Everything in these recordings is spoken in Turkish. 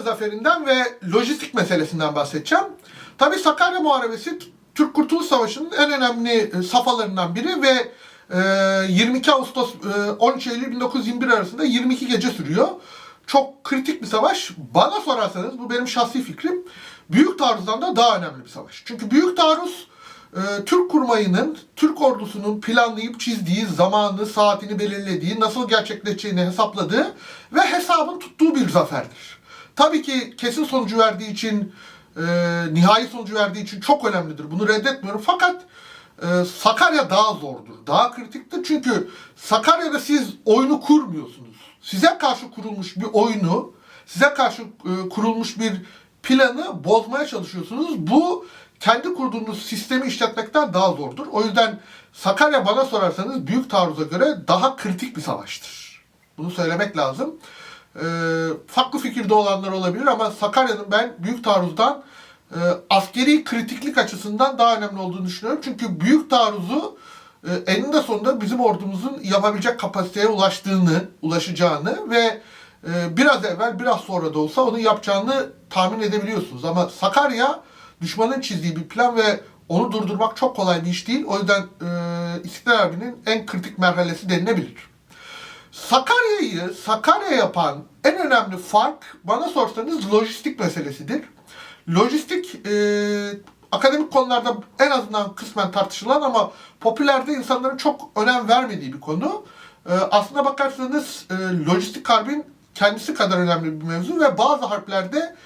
zaferinden ve lojistik meselesinden bahsedeceğim. Tabii Sakarya Muharebesi Türk Kurtuluş Savaşı'nın en önemli e, safhalarından biri ve e, 22 Ağustos e, 13 Eylül 1921 arasında 22 gece sürüyor. Çok kritik bir savaş. Bana sorarsanız bu benim şahsi fikrim. Büyük taarruzdan da daha önemli bir savaş. Çünkü büyük taarruz e, Türk kurmayının, Türk ordusunun planlayıp çizdiği, zamanını, saatini belirlediği, nasıl gerçekleşeceğini hesapladığı ve hesabın tuttuğu bir zaferdir. Tabii ki kesin sonucu verdiği için, e, nihai sonucu verdiği için çok önemlidir. Bunu reddetmiyorum. Fakat e, Sakarya daha zordur, daha kritiktir. Çünkü Sakarya'da siz oyunu kurmuyorsunuz. Size karşı kurulmuş bir oyunu, size karşı e, kurulmuş bir planı bozmaya çalışıyorsunuz. Bu kendi kurduğunuz sistemi işletmekten daha zordur. O yüzden Sakarya bana sorarsanız büyük taarruza göre daha kritik bir savaştır. Bunu söylemek lazım. Ee, farklı fikirde olanlar olabilir ama Sakarya'nın ben büyük taarruzdan e, askeri kritiklik açısından daha önemli olduğunu düşünüyorum. Çünkü büyük taarruzu e, eninde sonunda bizim ordumuzun yapabilecek kapasiteye ulaştığını, ulaşacağını ve e, biraz evvel biraz sonra da olsa onu yapacağını tahmin edebiliyorsunuz. Ama Sakarya düşmanın çizdiği bir plan ve onu durdurmak çok kolay bir iş değil. O yüzden e, İstiklal Harbi'nin en kritik merhalesi denilebilir. Sakarya'yı Sakarya yapan en önemli fark bana sorsanız lojistik meselesidir. Lojistik e, akademik konularda en azından kısmen tartışılan ama popülerde insanların çok önem vermediği bir konu. E, aslına bakarsanız e, lojistik harbin kendisi kadar önemli bir mevzu ve bazı harplerde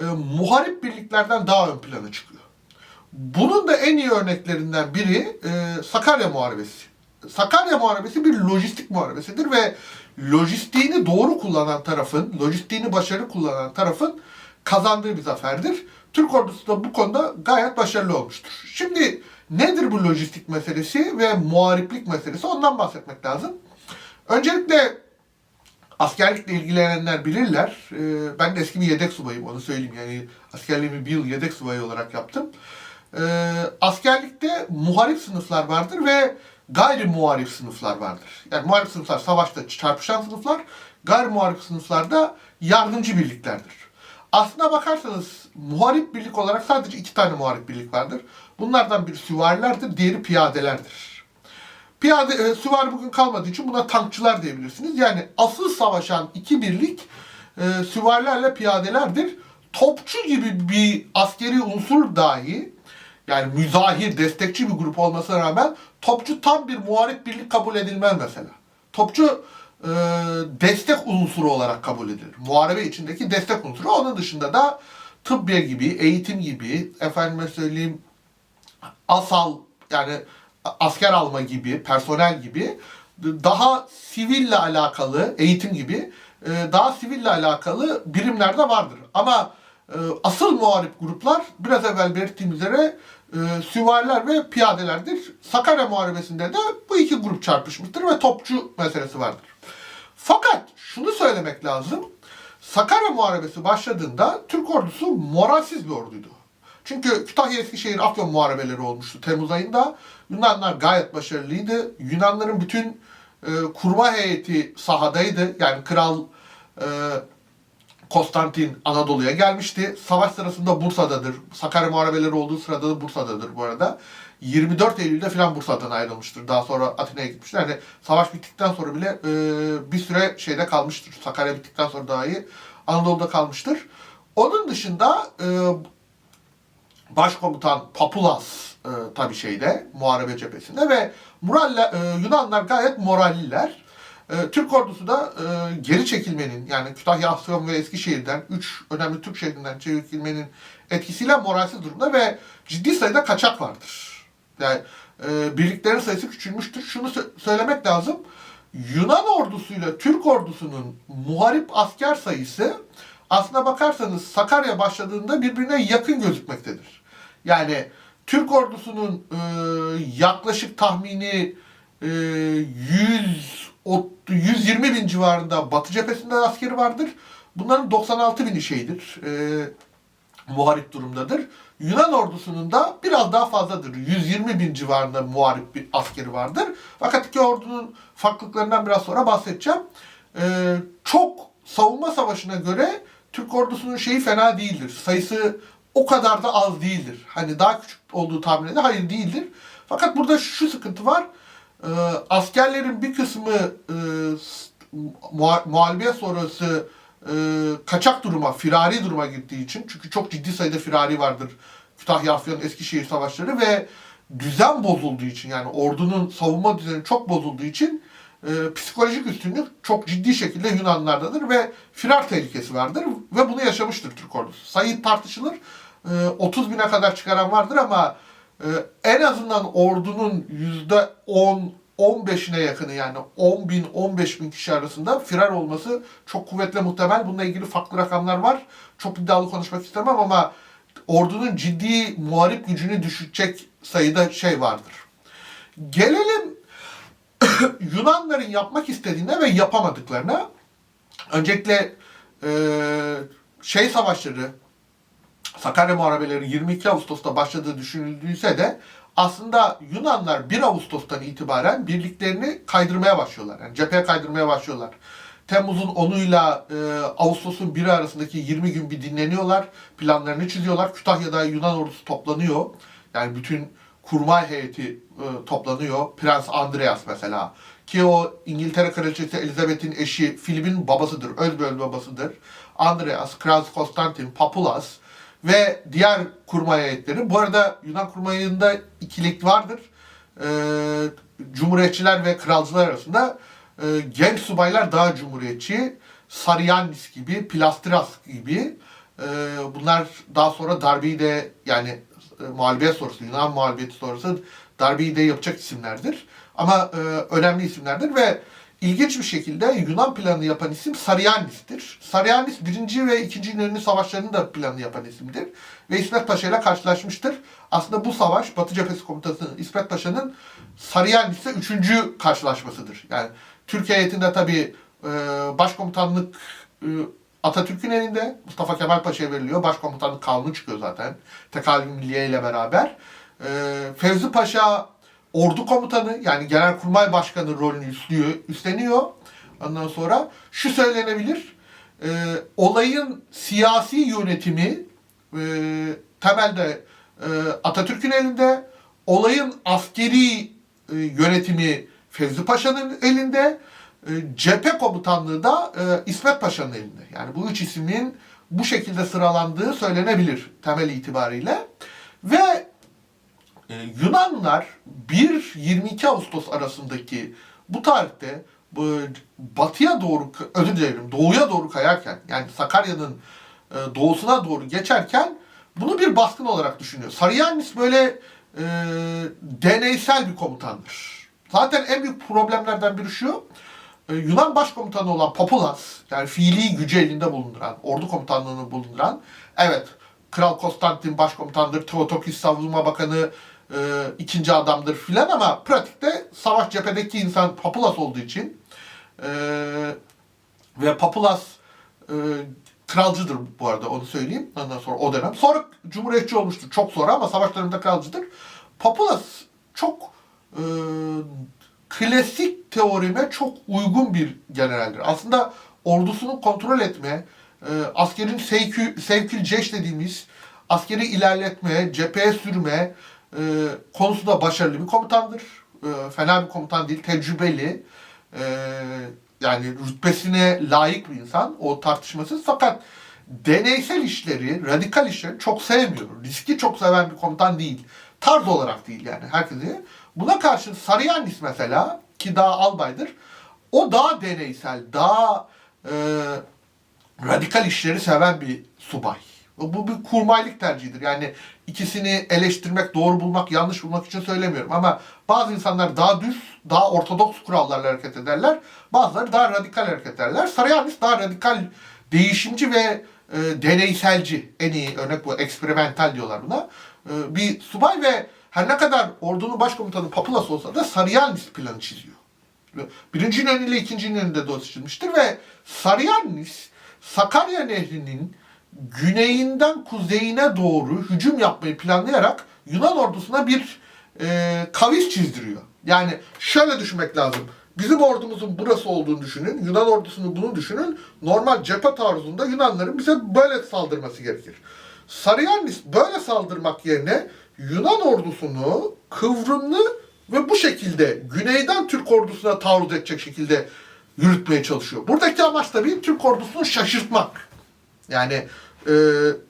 e, muharip birliklerden daha ön plana çıkıyor. Bunun da en iyi örneklerinden biri e, Sakarya Muharebesi. Sakarya Muharebesi bir lojistik muharebesidir ve lojistiğini doğru kullanan tarafın, lojistiğini başarılı kullanan tarafın kazandığı bir zaferdir. Türk ordusu da bu konuda gayet başarılı olmuştur. Şimdi nedir bu lojistik meselesi ve muhariplik meselesi ondan bahsetmek lazım. Öncelikle askerlikle ilgilenenler bilirler. Ee, ben de eski bir yedek subayım onu söyleyeyim. Yani askerliğimi bir yıl yedek subayı olarak yaptım. Ee, askerlikte muharip sınıflar vardır ve gayri muharip sınıflar vardır. Yani muharip sınıflar savaşta çarpışan sınıflar, gayri muharip sınıflar da yardımcı birliklerdir. Aslına bakarsanız muharip birlik olarak sadece iki tane muharip birlik vardır. Bunlardan biri süvarilerdir, diğeri piyadelerdir. Piyade, e, süvari bugün kalmadığı için buna tankçılar diyebilirsiniz. Yani asıl savaşan iki birlik e, süvarilerle piyadelerdir. Topçu gibi bir askeri unsur dahi yani müzahir, destekçi bir grup olmasına rağmen topçu tam bir muharip birlik kabul edilmez mesela. Topçu e, destek unsuru olarak kabul edilir. Muharebe içindeki destek unsuru. Onun dışında da tıbbiye gibi, eğitim gibi, efendime söyleyeyim asal yani asker alma gibi, personel gibi daha siville alakalı, eğitim gibi e, daha siville alakalı birimler de vardır. Ama e, asıl muharip gruplar biraz evvel belirttiğim üzere e, süvariler ve piyadelerdir. Sakarya Muharebesi'nde de bu iki grup çarpışmıştır ve topçu meselesi vardır. Fakat şunu söylemek lazım. Sakarya Muharebesi başladığında Türk ordusu moralsiz bir orduydu. Çünkü Kütahya Eskişehir Afyon muharebeleri olmuştu Temmuz ayında. Yunanlar gayet başarılıydı. Yunanların bütün e, kurma heyeti sahadaydı. Yani Kral e, Konstantin Anadolu'ya gelmişti. Savaş sırasında Bursa'dadır. Sakarya muharebeleri olduğu sırada da Bursa'dadır bu arada. 24 Eylül'de filan Bursa'dan ayrılmıştır. Daha sonra Atina'ya gitmiştir. Yani savaş bittikten sonra bile e, bir süre şeyde kalmıştır. Sakarya bittikten sonra dahi Anadolu'da kalmıştır. Onun dışında e, başkomutan Papulas e, tabii şeyde muharebe cephesinde ve moralle, e, Yunanlar gayet moralliler. E, Türk ordusu da e, geri çekilmenin yani Kütahya, Afyon ve Eskişehir'den 3 önemli Türk şehrinden çekilmenin etkisiyle moralsiz durumda ve ciddi sayıda kaçak vardır. Yani e, birliklerin sayısı küçülmüştür. Şunu sö- söylemek lazım. Yunan ordusuyla Türk ordusunun muharip asker sayısı aslına bakarsanız Sakarya başladığında birbirine yakın gözükmektedir. Yani Türk ordusunun e, yaklaşık tahmini e, 100 o- 120 bin civarında Batı cephesinde askeri vardır. Bunların 96 bini şeydir. E, muharip durumdadır. Yunan ordusunun da biraz daha fazladır. 120 bin civarında muharip bir askeri vardır. Fakat iki ordunun farklılıklarından biraz sonra bahsedeceğim. Ee, çok savunma savaşına göre Türk ordusunun şeyi fena değildir. Sayısı o kadar da az değildir. Hani daha küçük olduğu tahmin edilir. Hayır değildir. Fakat burada şu sıkıntı var. Ee, askerlerin bir kısmı e, s- muha- muhalefet sonrası e, kaçak duruma, firari duruma gittiği için çünkü çok ciddi sayıda firari vardır. Kütahya, Afyon, Eskişehir savaşları ve düzen bozulduğu için yani ordunun savunma düzeni çok bozulduğu için e, psikolojik üstünlük çok ciddi şekilde Yunanlardadır ve firar tehlikesi vardır ve bunu yaşamıştır Türk ordusu. Sayı tartışılır. E, 30 bine kadar çıkaran vardır ama e, en azından ordunun yüzde 10 15'ine yakını yani 10 bin 15 bin kişi arasında firar olması çok kuvvetle muhtemel. Bununla ilgili farklı rakamlar var. Çok iddialı konuşmak istemem ama ordunun ciddi muharip gücünü düşürecek sayıda şey vardır. Gelelim Yunanların yapmak istediğine ve yapamadıklarına. Öncelikle e, şey savaşları, Sakarya Muharebeleri 22 Ağustos'ta başladığı düşünüldüyse de aslında Yunanlar 1 Ağustos'tan itibaren birliklerini kaydırmaya başlıyorlar. Yani cepheye kaydırmaya başlıyorlar. Temmuz'un 10'uyla e, Ağustos'un 1'i arasındaki 20 gün bir dinleniyorlar. Planlarını çiziyorlar. Kütahya'da Yunan ordusu toplanıyor. Yani bütün kurmay heyeti e, toplanıyor. Prens Andreas mesela. Ki o İngiltere Kraliçesi Elizabeth'in eşi Philip'in babasıdır. Öz babasıdır. Andreas, Kral Konstantin, Papulas ve diğer kurmay heyetleri. Bu arada Yunan kurmayında ikilik vardır. Ee, Cumhuriyetçiler ve kralcılar arasında e, genç subaylar daha cumhuriyetçi. Sarıyannis gibi, Plastras gibi. E, bunlar daha sonra darbeyi de yani e, muhalefet sonrası, Yunan muhalefeti sonrası darbeyi de yapacak isimlerdir. Ama e, önemli isimlerdir ve ilginç bir şekilde Yunan planını yapan isim Sarıyannis'tir. Sarıyannis 1. ve 2. İnönü Savaşları'nın da planını yapan isimdir. Ve İsmet Paşa ile karşılaşmıştır. Aslında bu savaş Batı Cephesi Komutanı İsmet Paşa'nın Sarıyannis'le 3. karşılaşmasıdır. Yani Türkiye heyetinde tabii e, başkomutanlık e, Atatürk'ün elinde. Mustafa Kemal Paşa'ya veriliyor. Başkomutanlık kanunu çıkıyor zaten. Tekalif Milliye ile beraber. E, Fevzi Paşa ordu komutanı yani genelkurmay başkanı rolünü üstlüyor, üstleniyor. Ondan sonra şu söylenebilir. e, olayın siyasi yönetimi e, temelde e, Atatürk'ün elinde. Olayın askeri e, yönetimi Fevzi Paşa'nın elinde. E, cephe komutanlığı da e, İsmet Paşa'nın elinde. Yani bu üç ismin bu şekilde sıralandığı söylenebilir temel itibariyle. Ve e, Yunanlar 1-22 Ağustos arasındaki bu tarihte bu batıya doğru, özür dilerim doğuya doğru kayarken yani Sakarya'nın e, doğusuna doğru geçerken bunu bir baskın olarak düşünüyor. Sarıyannis böyle e, deneysel bir komutandır. Zaten en büyük problemlerden biri şu, e, Yunan başkomutanı olan Papulas, yani fiili gücü elinde bulunduran, ordu komutanlığını bulunduran, evet Kral Konstantin başkomutandır, Teotokis savunma bakanı e, ikinci adamdır filan ama pratikte savaş cephedeki insan Papulas olduğu için e, ve Papulas e, kralcıdır bu arada onu söyleyeyim. Ondan sonra o dönem. Sonra cumhuriyetçi olmuştur çok sonra ama savaş döneminde kralcıdır. Papulas çok e, klasik teorime çok uygun bir generaldir. Aslında ordusunu kontrol etme, e, askerin sevkü, sevkül ceş dediğimiz askeri ilerletme, cepheye sürme e, konusunda başarılı bir komutandır. E, fena bir komutan değil, tecrübeli. E, yani rütbesine layık bir insan, o tartışmasız. Fakat deneysel işleri, radikal işleri çok sevmiyor. Riski çok seven bir komutan değil. Tarz olarak değil yani herkese. Buna karşı Sarıyannis mesela ki daha albaydır. O daha deneysel, daha e, radikal işleri seven bir subay. Bu bir kurmaylık tercihidir. Yani ikisini eleştirmek, doğru bulmak, yanlış bulmak için söylemiyorum. Ama bazı insanlar daha düz, daha ortodoks kurallarla hareket ederler. Bazıları daha radikal hareket ederler. Sarıyannis daha radikal, değişimci ve e, deneyselci. En iyi örnek bu, eksperimental diyorlar buna. E, bir subay ve her ne kadar ordunun başkomutanı Papulas olsa da Sarıyannis planı çiziyor. Birinci İnönü ile ikinci İnönü'de de çizilmiştir ve Sarıyannis Sakarya Nehri'nin güneyinden kuzeyine doğru hücum yapmayı planlayarak Yunan ordusuna bir e, kavis çizdiriyor. Yani şöyle düşünmek lazım. Bizim ordumuzun burası olduğunu düşünün. Yunan ordusunun bunu düşünün. Normal cephe taarruzunda Yunanların bize böyle saldırması gerekir. Sarıyannis böyle saldırmak yerine Yunan ordusunu kıvrımlı ve bu şekilde güneyden Türk ordusuna taarruz edecek şekilde yürütmeye çalışıyor. Buradaki amaç tabii Türk ordusunu şaşırtmak. Yani e,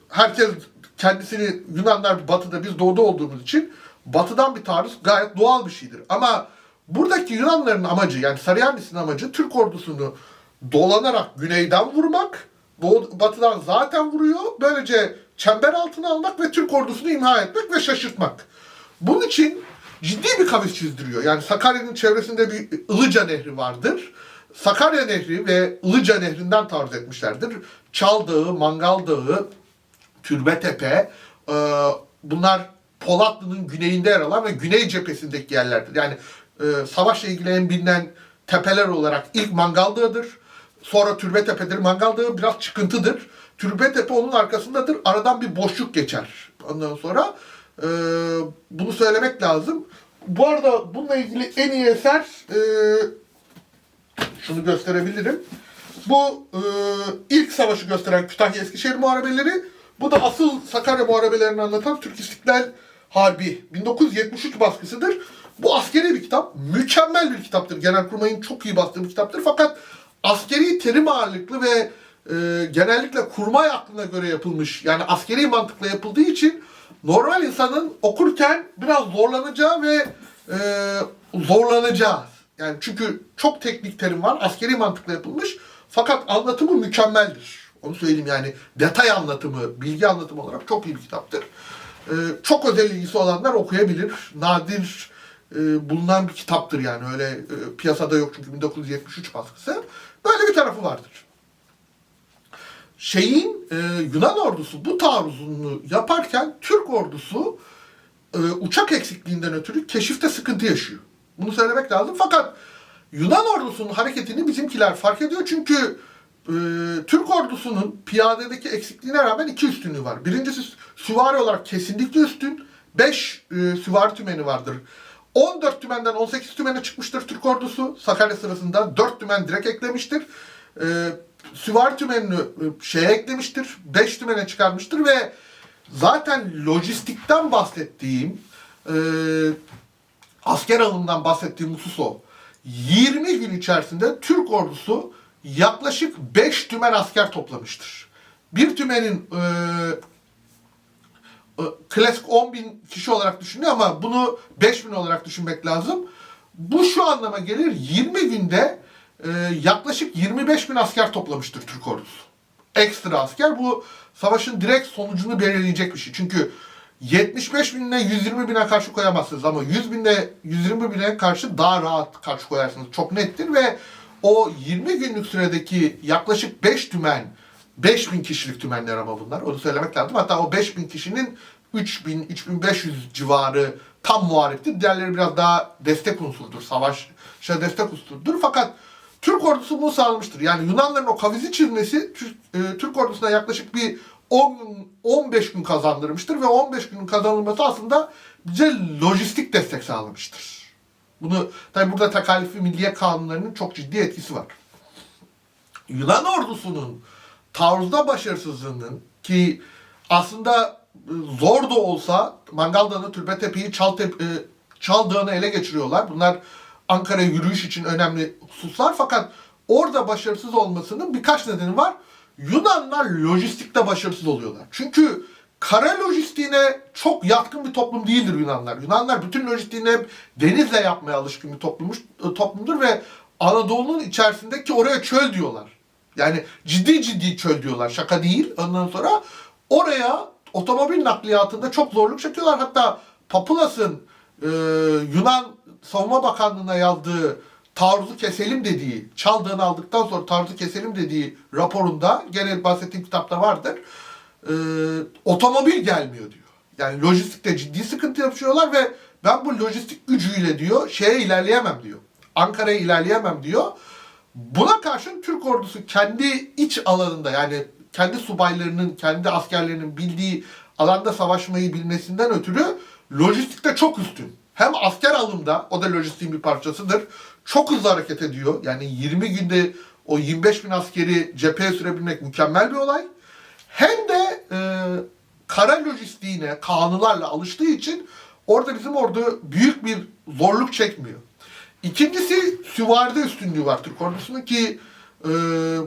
herkes kendisini Yunanlar batıda biz doğuda olduğumuz için batıdan bir taarruz gayet doğal bir şeydir. Ama buradaki Yunanların amacı yani Sarıyannis'in amacı Türk ordusunu dolanarak güneyden vurmak. Doğu, batıdan zaten vuruyor. Böylece çember altına almak ve Türk ordusunu imha etmek ve şaşırtmak. Bunun için ciddi bir kavis çizdiriyor. Yani Sakarya'nın çevresinde bir Ilıca Nehri vardır. Sakarya Nehri ve Ilıca Nehri'nden taarruz etmişlerdir. Çal Dağı, Mangal Dağı, Türbetepe, e, bunlar Polatlı'nın güneyinde yer alan ve güney cephesindeki yerlerdir. Yani e, savaşla ilgili en bilinen tepeler olarak ilk Mangal Dağı'dır. Sonra Türbetepe'dir. Mangal Dağı biraz çıkıntıdır. Türbetepe onun arkasındadır. Aradan bir boşluk geçer. Ondan sonra e, bunu söylemek lazım. Bu arada bununla ilgili en iyi eser e, şunu gösterebilirim. Bu e, ilk savaşı gösteren Kütahya Eskişehir Muharebeleri. Bu da asıl Sakarya Muharebelerini anlatan Türk İstiklal Harbi 1973 baskısıdır. Bu askeri bir kitap. Mükemmel bir kitaptır. Genelkurmay'ın çok iyi bastığı bir kitaptır. Fakat askeri terim ağırlıklı ve e, genellikle kurmay aklına göre yapılmış. Yani askeri mantıkla yapıldığı için normal insanın okurken biraz zorlanacağı ve e, zorlanacağı. Yani çünkü çok teknik terim var. Askeri mantıkla yapılmış. Fakat anlatımı mükemmeldir. Onu söyleyeyim yani detay anlatımı, bilgi anlatımı olarak çok iyi bir kitaptır. Ee, çok özel ilgisi olanlar okuyabilir. Nadir e, bulunan bir kitaptır yani. Öyle e, piyasada yok çünkü 1973 baskısı. Böyle bir tarafı vardır. Şeyin e, Yunan ordusu bu taarruzunu yaparken Türk ordusu e, uçak eksikliğinden ötürü keşifte sıkıntı yaşıyor. Bunu söylemek lazım. Fakat Yunan ordusunun hareketini bizimkiler fark ediyor çünkü e, Türk ordusunun piyadedeki eksikliğine rağmen iki üstünlüğü var. Birincisi süvari olarak kesinlikle üstün. 5 e, süvari tümeni vardır. 14 tümenden 18 tümene çıkmıştır Türk ordusu. Sakarya sırasında 4 tümen direkt eklemiştir. E, süvari tümenini e, şeye eklemiştir. 5 tümene çıkarmıştır ve zaten lojistikten bahsettiğim e, asker alımından bahsettiğim husus o. 20 gün içerisinde Türk ordusu yaklaşık 5 tümen asker toplamıştır. Bir tümenin e, e, klasik 10 bin kişi olarak düşünüyor ama bunu 5 bin olarak düşünmek lazım. Bu şu anlama gelir 20 günde e, yaklaşık 25 bin asker toplamıştır Türk ordusu. Ekstra asker bu savaşın direkt sonucunu belirleyecek bir şey. Çünkü 75 binle 120 bine karşı koyamazsınız ama 100 binle 120 bine karşı daha rahat karşı koyarsınız. Çok nettir ve o 20 günlük süredeki yaklaşık 5 tümen, 5000 kişilik tümenler ama bunlar. Onu söylemek lazım. Hatta o 5000 kişinin 3000, 3500 civarı tam muhariptir. Diğerleri biraz daha destek unsurdur. Savaşa destek unsurdur. Fakat Türk ordusu bunu sağlamıştır. Yani Yunanların o kavizi çizmesi Türk, e, Türk ordusuna yaklaşık bir 10 gün, 15 gün kazandırmıştır ve 15 günün kazanılması aslında bize lojistik destek sağlamıştır. Bunu tabi burada tekalifi milliye kanunlarının çok ciddi etkisi var. Yunan ordusunun taarruzda başarısızlığının ki aslında e, zor da olsa Mangal Dağı'nı, Türbetepe'yi, Çaltep, e, Çal Dağı'nı ele geçiriyorlar. Bunlar Ankara'ya yürüyüş için önemli hususlar fakat orada başarısız olmasının birkaç nedeni var. Yunanlar lojistikte başarısız oluyorlar. Çünkü kara lojistiğine çok yatkın bir toplum değildir Yunanlar. Yunanlar bütün lojistiğini hep denizle yapmaya alışkın bir toplummuş, toplumdur ve Anadolu'nun içerisindeki oraya çöl diyorlar. Yani ciddi ciddi çöl diyorlar. Şaka değil. Ondan sonra oraya otomobil nakliyatında çok zorluk çekiyorlar. Hatta Papulas'ın e, Yunan Savunma Bakanlığı'na yazdığı taarruzu keselim dediği, çaldığını aldıktan sonra taarruzu keselim dediği raporunda, gene bahsettiğim kitapta vardır, e, otomobil gelmiyor diyor. Yani lojistikte ciddi sıkıntı yaşıyorlar ve ben bu lojistik gücüyle diyor, şeye ilerleyemem diyor. Ankara'ya ilerleyemem diyor. Buna karşın Türk ordusu kendi iç alanında yani kendi subaylarının, kendi askerlerinin bildiği alanda savaşmayı bilmesinden ötürü lojistikte çok üstün. Hem asker alımda, o da lojistiğin bir parçasıdır. Çok hızlı hareket ediyor. Yani 20 günde o 25 bin askeri cepheye sürebilmek mükemmel bir olay. Hem de e, kara lojistiğine, kanunlarla alıştığı için orada bizim ordu büyük bir zorluk çekmiyor. İkincisi süvaride üstünlüğü var Türk ordusunun ki e,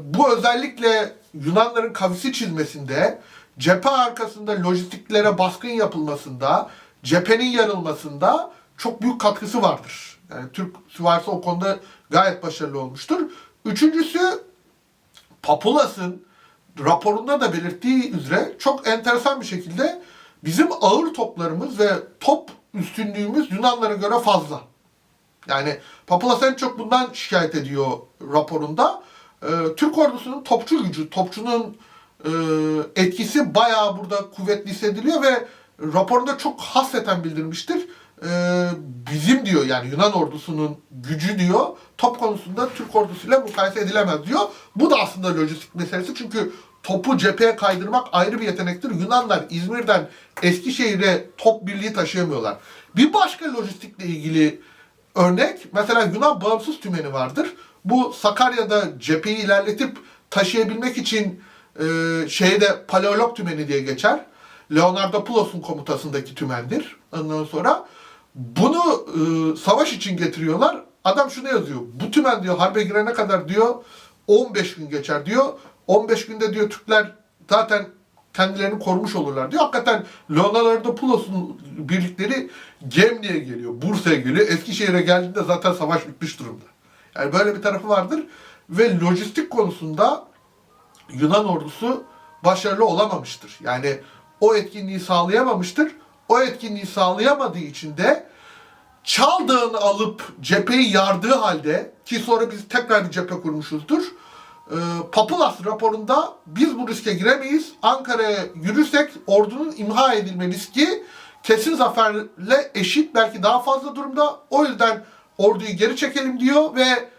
bu özellikle Yunanların kavisi çizmesinde, cephe arkasında lojistiklere baskın yapılmasında, cephenin yarılmasında çok büyük katkısı vardır. Yani Türk süvarisi o konuda gayet başarılı olmuştur. Üçüncüsü Papulas'ın raporunda da belirttiği üzere çok enteresan bir şekilde bizim ağır toplarımız ve top üstünlüğümüz Yunanlara göre fazla. Yani Papulas en çok bundan şikayet ediyor raporunda. Ee, Türk ordusunun topçu gücü, topçunun e, etkisi bayağı burada kuvvetli hissediliyor ve raporunda çok hasreten bildirmiştir. Ee, bizim diyor yani Yunan ordusunun gücü diyor top konusunda Türk ordusuyla mukayese edilemez diyor. Bu da aslında lojistik meselesi çünkü topu cepheye kaydırmak ayrı bir yetenektir. Yunanlar İzmir'den Eskişehir'e top birliği taşıyamıyorlar. Bir başka lojistikle ilgili örnek mesela Yunan bağımsız tümeni vardır. Bu Sakarya'da cepheyi ilerletip taşıyabilmek için e, şeyde Paleolog tümeni diye geçer. Leonardo Pulos'un komutasındaki tümendir. Ondan sonra bunu e, savaş için getiriyorlar. Adam şunu yazıyor. Bu tümen diyor harbe girene kadar diyor 15 gün geçer diyor. 15 günde diyor Türkler zaten kendilerini korumuş olurlar diyor. Hakikaten Leonardo Pulos'un birlikleri Gemli'ye geliyor, Bursa'ya geliyor. Eskişehir'e geldiğinde zaten savaş bitmiş durumda. Yani böyle bir tarafı vardır. Ve lojistik konusunda Yunan ordusu başarılı olamamıştır. Yani o etkinliği sağlayamamıştır. O etkinliği sağlayamadığı için de Çaldağ'ını alıp cepheyi yardığı halde ki sonra biz tekrar bir cephe kurmuşuzdur. Ee, Papulas raporunda biz bu riske giremeyiz. Ankara'ya yürürsek ordunun imha edilme riski kesin zaferle eşit belki daha fazla durumda. O yüzden orduyu geri çekelim diyor ve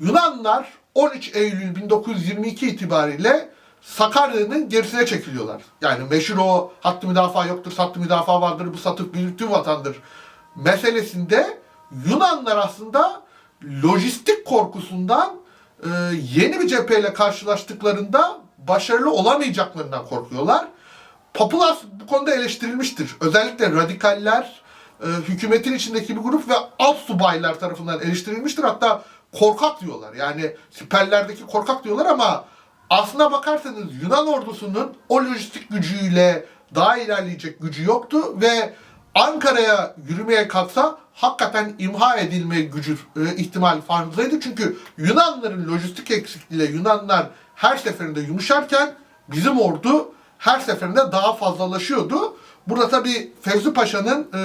Yunanlar 13 Eylül 1922 itibariyle Sakarya'nın gerisine çekiliyorlar. Yani meşhur o hattı müdafaa yoktur, sattı müdafaa vardır, bu satıp büyüttüğü vatandır meselesinde Yunanlar aslında lojistik korkusundan e, yeni bir cepheyle karşılaştıklarında başarılı olamayacaklarından korkuyorlar. Papulas bu konuda eleştirilmiştir. Özellikle radikaller, e, hükümetin içindeki bir grup ve alt subaylar tarafından eleştirilmiştir. Hatta korkak diyorlar. Yani siperlerdeki korkak diyorlar ama aslına bakarsanız Yunan ordusunun o lojistik gücüyle daha ilerleyecek gücü yoktu ve Ankara'ya yürümeye kalksa hakikaten imha edilme gücü e, ihtimali fazlaydı. Çünkü Yunanların lojistik eksikliğiyle Yunanlar her seferinde yumuşarken bizim ordu her seferinde daha fazlalaşıyordu. Burada tabii Fevzi Paşa'nın e,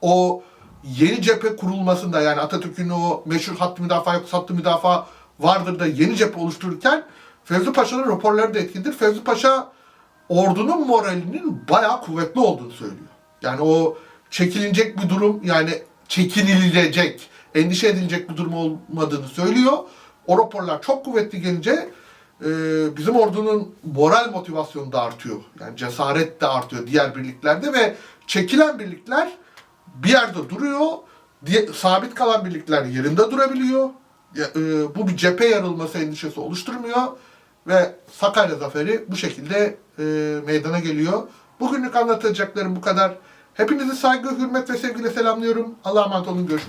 o yeni cephe kurulmasında yani Atatürk'ün o meşhur hattı müdafaa yok hattı müdafaa vardır da yeni cephe oluştururken Fevzi Paşa'nın raporları da etkidir. Fevzi Paşa ordunun moralinin bayağı kuvvetli olduğunu söylüyor. Yani o çekilinecek bir durum yani çekinilecek, endişe edilecek bir durum olmadığını söylüyor. O raporlar çok kuvvetli gelince e, bizim ordunun moral motivasyonu da artıyor. Yani cesaret de artıyor diğer birliklerde ve çekilen birlikler bir yerde duruyor. Diye, sabit kalan birlikler yerinde durabiliyor. E, bu bir cephe yarılması endişesi oluşturmuyor. Ve Sakarya Zaferi bu şekilde e, meydana geliyor. Bugünlük anlatacaklarım bu kadar. Hepinizi saygı, hürmet ve sevgiyle selamlıyorum. Allah'a emanet olun. Görüşmek üzere.